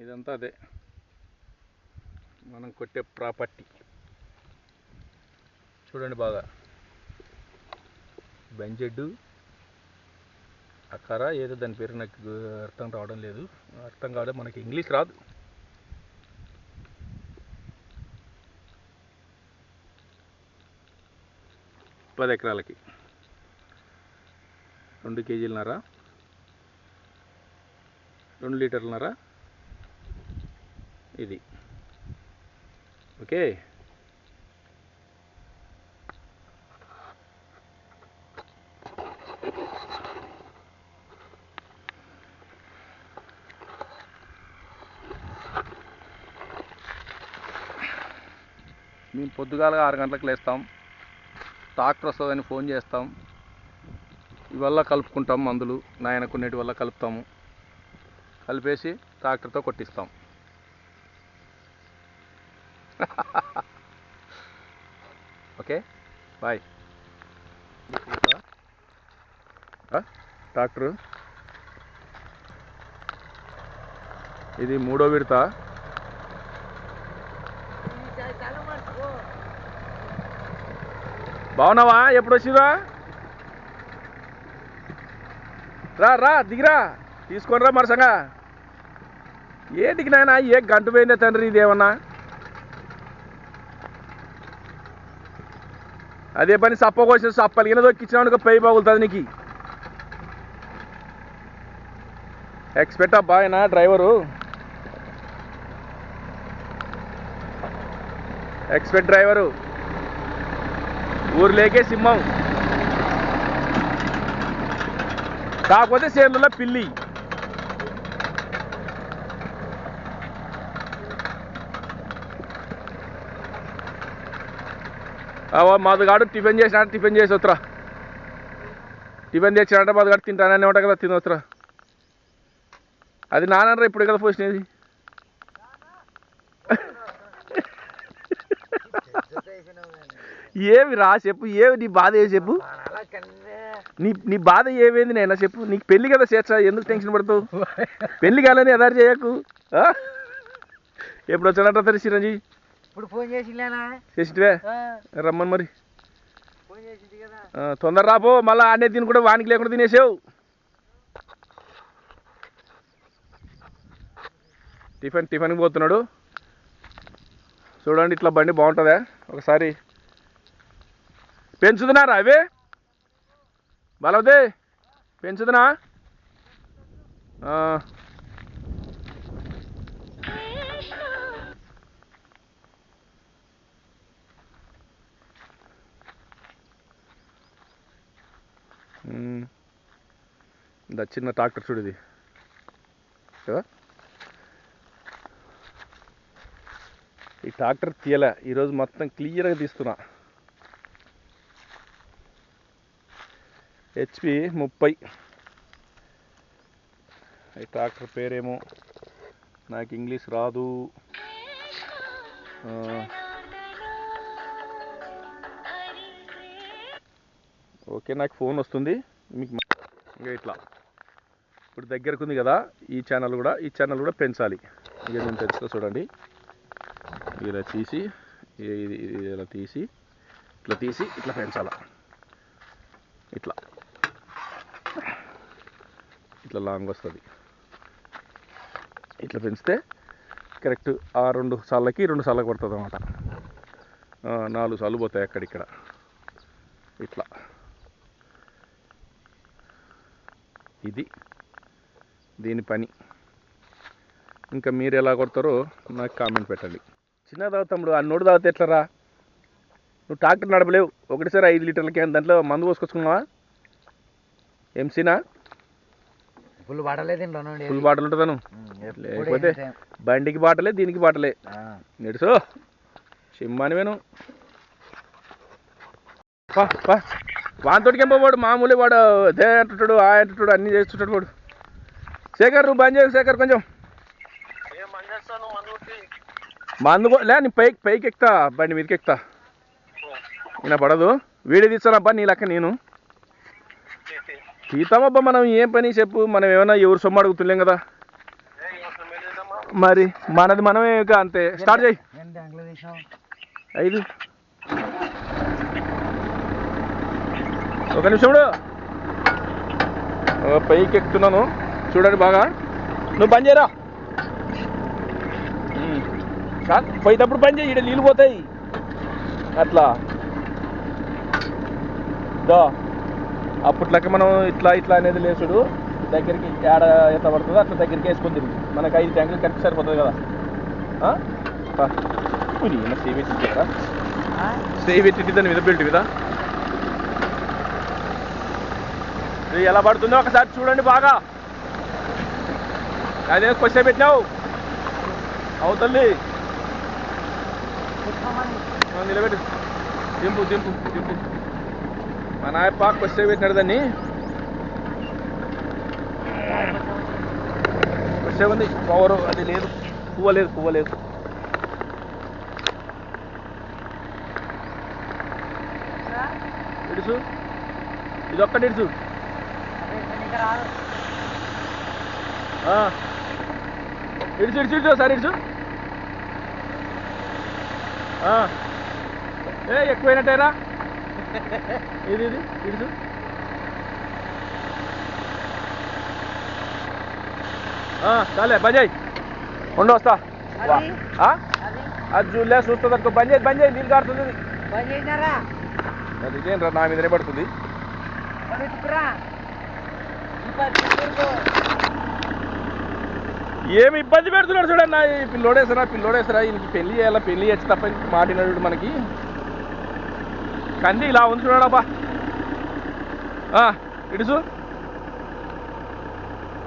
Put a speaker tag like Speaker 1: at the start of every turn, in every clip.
Speaker 1: ఇదంతా అదే. మనం కొట్టే ప్రాపర్టీ. చూడండి బాగా. బెంజెడ్డు అక్కర ఏదో దాని పేరు నాకు అర్థం రావడం లేదు. అర్థం కావడం మనకి ఇంగ్లీష్ రాదు. పది ఎకరాలకి. రెండు కేజీలన్నర. రెండు లీటర్లన్నర. ఇది. ఓకే. మేము పొద్దుగాల ఆరు గంటలకు లేస్తాం. ట్రాక్టర్ వస్తుందని ఫోన్ చేస్తాం. ఇవల్ల కలుపుకుంటాం మందులు. నాయన కొన్నిటి వల్ల కలుపుతాము. కలిపేసి ట్రాక్టర్తో కొట్టిస్తాం. Okay bye. ట్రాక్టరు ఇది మూడో విడత. బాగున్నావా? ఎప్పుడు వచ్చిరా రా రా దిగిరా. తీసుకొని రా మరసంగా. ఏ దిగినాయన? ఏ గంట పోయిందే తండ్రి ఇదేమన్నా? అదే పని సప్ప కోసం సప్పలు కింద దొక్కించినాడు పై బాగులుతుంది నీకు. ఎక్స్పెక్ట్ అబ్బా ఆయన డ్రైవరు ఎక్స్పెక్ట్ డ్రైవరు ఊర్లేకే సింహం. కాకపోతే సేర్లలో పిల్లి. మాదిగాడు టిఫిన్ చేసినాడు టిఫిన్ చేసి వస్తురా టిఫిన్ తెచ్చినట్ట మాదిగాడు తింటానని ఉంటా కదా తినవచ్చురా అది నానరా ఇప్పుడు కదా పోసినది? ఏమి రా చెప్పు ఏమి నీ బాధ ఏ చెప్పు? నీ నీ బాధ ఏమైంది నేను చెప్పు. నీకు పెళ్ళి కదా చేర్చా ఎందుకు టెన్షన్ పడతావు? పెళ్ళి కాలని ఎదారు చేయకు ఆ? ఎప్పుడు వచ్చినట్టు తెలిసి చిరంజీవి?
Speaker 2: ఇప్పుడు ఫోన్ చేసిలేనా
Speaker 1: చేసిటివే? రమ్మని మరి. తొందర రాపో మళ్ళీ ఆనే తిని కూడా వానికి లేకుండా తినేసావు. టిఫిన్ టిఫిన్కి పోతున్నాడు. చూడండి ఇట్లా బండి బాగుంటుందా? ఒకసారి. పెంచుతున్నారా అవే? బలవదే పెంచుతున్నా? ఇంత చిన్న ట్రాక్టర్ చూడు ఇది కదా ఈ ట్రాక్టర్ తీయలే ఈరోజు మొత్తం క్లియర్గా తీస్తున్నా హెచ్పి ముప్పై ఈ ట్రాక్టర్ పేరేమో నాకు ఇంగ్లీష్ రాదు ఓకే నాకు ఫోన్ వస్తుంది మీకు ఇంకా ఇట్లా ఇప్పుడు దగ్గరకు ఉంది కదా ఈ ఛానల్ కూడా ఈ ఛానల్ కూడా పెంచాలి. ఇక నేను పెంచుతా చూడండి. ఇలా తీసి ఇది ఇలా తీసి ఇట్లా తీసి ఇట్లా పెంచాల. ఇట్లా. ఇట్లా లాంగ్ వస్తుంది. ఇట్లా పెంచితే కరెక్ట్ ఆ రెండు సార్లకి రెండు సార్లకి పడుతుంది అనమాట నాలుగు సార్లు పోతాయి అక్కడిక్కడ ఇట్లా. ఇది. దీని పని. ఇంకా మీరు ఎలా కొడతారో నాకు కామెంట్ పెట్టండి. చిన్న తాగుతాడు ఆ నోడు తాగితే ఎట్లరా? నువ్వు ట్రాక్టర్ నడపలేవు. ఒకటిసారి ఐదు లీటర్లకి దాంట్లో మందు పోసుకొచ్చుకున్నావా? ఎంసీనా?
Speaker 2: ఫుల్ ఇంట్లో
Speaker 1: ఫుల్ బాటలు ఉంటుందను లేకపోతే బండికి బాటలే దీనికి బాటలే. నెడుసో. సింహాని వేను పా పా. వానితోటికి వాడు? మామూలు వాడు అదే అంటుంటాడు ఆ అంటుంటాడు అన్నీ చేస్తుంటాడు వాడు. శేఖర్ నువ్వు బంద్ చేయకు శేఖర్ కొంచెం. మందు లే నీ పైకి పైకి ఎక్కుతా బండి మీదకి ఎక్కుతా. ఈయన పడదు. వీడియో తీస్తానబ్బా నీ లెక్క నేను. తీతామబ్బా మనం ఏం పని చెప్పు మనం ఏమైనా ఎవరు సొమ్ము అడుగుతులేం కదా. మరి మనది మనమే ఇక అంతే. స్టార్ట్ చేయి.
Speaker 2: నేను
Speaker 1: ఐదు. ఒక నిమిషం పైకి ఎక్కుతున్నాను. చూడండి బాగా. నువ్వు బంద్ చేయరా. కాదు పోయేటప్పుడు బంద్ చేయి ఇక్కడ నీళ్ళు పోతాయి. అట్లా. దో. అప్పట్లకి మనం ఇట్లా ఇట్లా అనేది లేచుడు దగ్గరికి ఏడ ఎంత పడుతుందో అట్లా దగ్గరికి వేసుకొని తిరిగి. మనకి ఐదు ట్యాంకులు కరెక్ట్ సరిపోతుంది కదా. కదా దాని మీద బెల్ట్ ఇది ఎలా పడుతుందో ఒకసారి చూడండి బాగా. అదే క్వశ్చన్ పెట్టినావు అవుతుంది ఆ, నిలబెట్టు దింపు దింపు దింపు మా నాయప్ప క్వశ్చన్ పెట్టినాడు దాన్ని క్వశ్చన్ ఉంది పవర్ అది లేదు పువ్వ లేదు పువ్వ లేదు ఇడుసు ఇది ఒక్కటి ఇడుసు ఇడుచు ఇడుచు ఇడుచు సార్ ఇడుచు. ఆ. ఏ ఎక్కువైనట్టేరా? ఇది ఇది ఇడుచు. ఆ, చాలే బంద్ చేయి. ఉండు వస్తా.
Speaker 2: అది?
Speaker 1: చూడలే చూస్తుంది అనుకో బంద్ చేయి బంద్ చేయి నీళ్ళు
Speaker 2: చేసినారా?
Speaker 1: అది ఇదేంట్రా నా మీదనే పడుతుంది
Speaker 2: పెట్టుకురా ఈ పది పెట్టుకో.
Speaker 1: ఏమి ఇబ్బంది పెడుతున్నాడు చూడండి నా ఈ పిల్లోడేసరా పిల్లోడేసరా ఈయనకి పెళ్ళి చేయాలా పెళ్ళి చేసి తప్ప ఇంక మాటినాడు మనకి. కంది ఇలా ఉంది చూడబ్బా ఇడుసు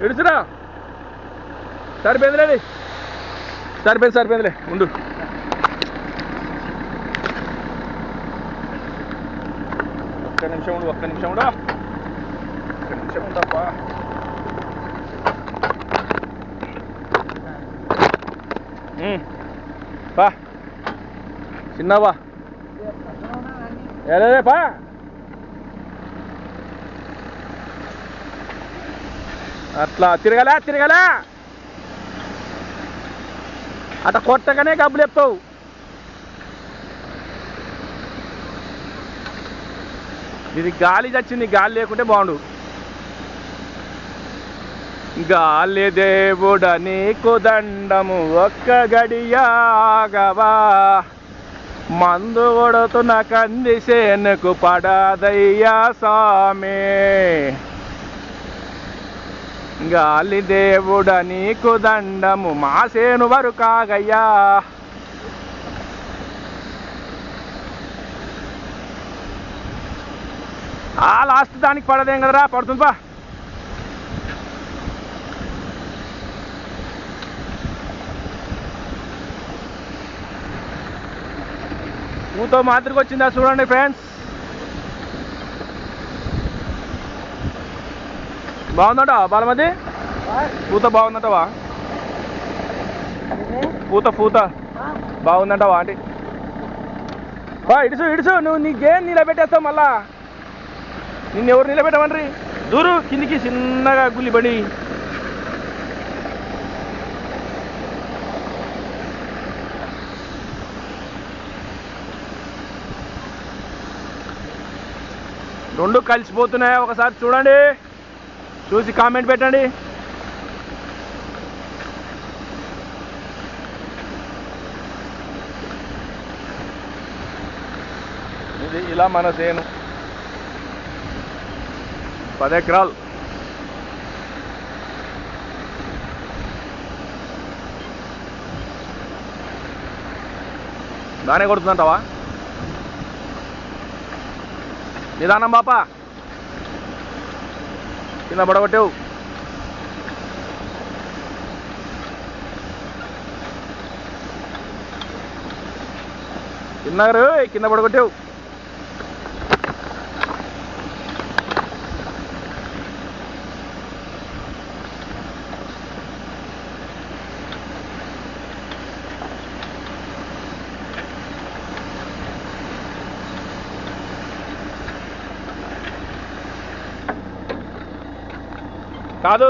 Speaker 1: ఇడుసురా సరిపోయిందిలే సరిపోయింది సరిపోయిందిలే. ఉండు. ఒక్క నిమిషం ఉండు ఒక్క నిమిషం ఉండు. ఒక్క నిమిషం ఉండప్పా పా. చిన్నవా? ఏలే పా. అట్లా తిరగలే తిరగలే. అట్లా కొట్టగానే గబ్బులు చెప్తావు ఇది గాలి చచ్చింది గాలి లేకుంటే బాగుండు. గాలి దేవుడని నీకు దండము ఒక్క గడియాగవా. మందు కొడుతున్న కంది సేనుకు పడదయ్యా సామే. గాలి దేవుడని నీకు దండము మా సేను వరుకాగయ్యా ఆ లాస్ట్ దానికి పడదేం కదరా? పడుతుంది బా పూతో మాదిరికి వచ్చిందా చూడండి ఫ్రెండ్స్. బాగుందట బాలమతి పూత బాగుందటవా? పూత పూత. బాగుందంటవా ఆంటీ? బా ఇడుసు ఇడుసు నువ్వు నీకేం నిలబెట్టేస్తావు మళ్ళా? నిన్ను ఎవరు నిలబెట్టమన్రి దూరు కిందికి చిన్నగా గుల్లిబడి రెండు కలిసిపోతున్నాయి ఒకసారి చూడండి. చూసి కామెంట్ పెట్టండి. ఇది ఇలా మన సేను. పది ఎకరాలు. బాగానే కొడుతుందంటావా? నిదానం బాపా. కింద పడగొట్టావు తిన్నారు కింద పడగొట్టావు కాదు.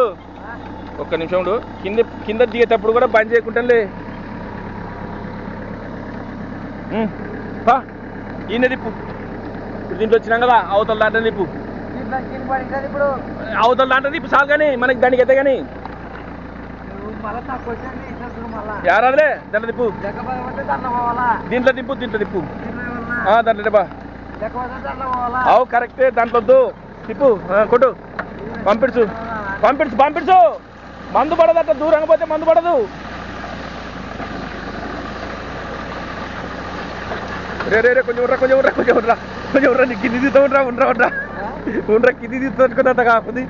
Speaker 1: ఒక్క నిమిషం ఉండు. కింద కింద దిగేటప్పుడు కూడా బంద్ పా. ఈయన తిప్పు. ఇప్పుడు దీంట్లో వచ్చినాం కదా అవతల దాంట్లో
Speaker 2: పడింది ఇప్పుడు.
Speaker 1: అవతల దాంట్లో తిప్పు చాలు కానీ మనకి దానికి ఎత్తే కానీ.
Speaker 2: మళ్ళా
Speaker 1: యారాలే దాంట్లో
Speaker 2: పడిపోతే దాంట్లో పోవాలా?
Speaker 1: దీంట్లో అవు కరెక్టే దాంట్లో వద్దు. తిప్పు కొట్టు. పంపించు పంపించు పంపించు. మందు పడదట దూరంగా పోతే మందు పడదు. రే రే రే కొంచెం ఉర్రా కొంచెం ఉర్రా కొంచెం ఉర్రా కొంచెం ఉర్రా నీ కింది తీస్తా ఉండరా ఉండరా ఉండరా? ఉండరా కింది తీసుకోట్టుకున్నట్ట కాకుంది